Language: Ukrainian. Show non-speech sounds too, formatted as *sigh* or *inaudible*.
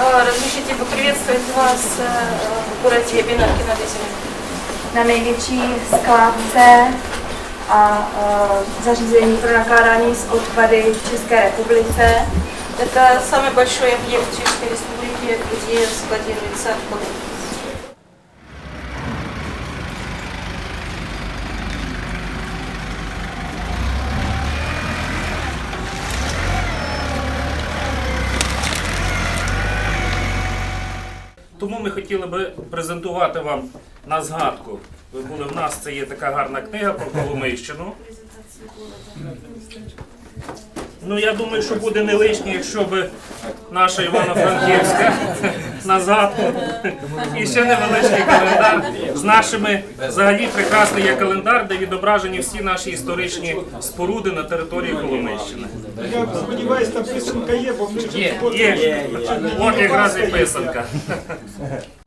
радости поприветствовать вас э, в городе Бинарки на Весере. na největší skládce a e, zařízení pro nakládání s odpady v České republice. Это самый большой объект Чешской Республики, где складируется отходы. Тому ми хотіли би презентувати вам на згадку. Ви були в нас, це є така гарна книга про Коломийщину. Ну, я думаю, що буде не лишнє, якщо б наша Івано-Франківська на згадку. І ще невеличкий календар з нашими, взагалі прекрасний є календар, де відображені всі наші історичні споруди на території Коломийщини. Я сподіваюся, там писанка є, бо ми Є, є. От якраз і писанка. *laughs*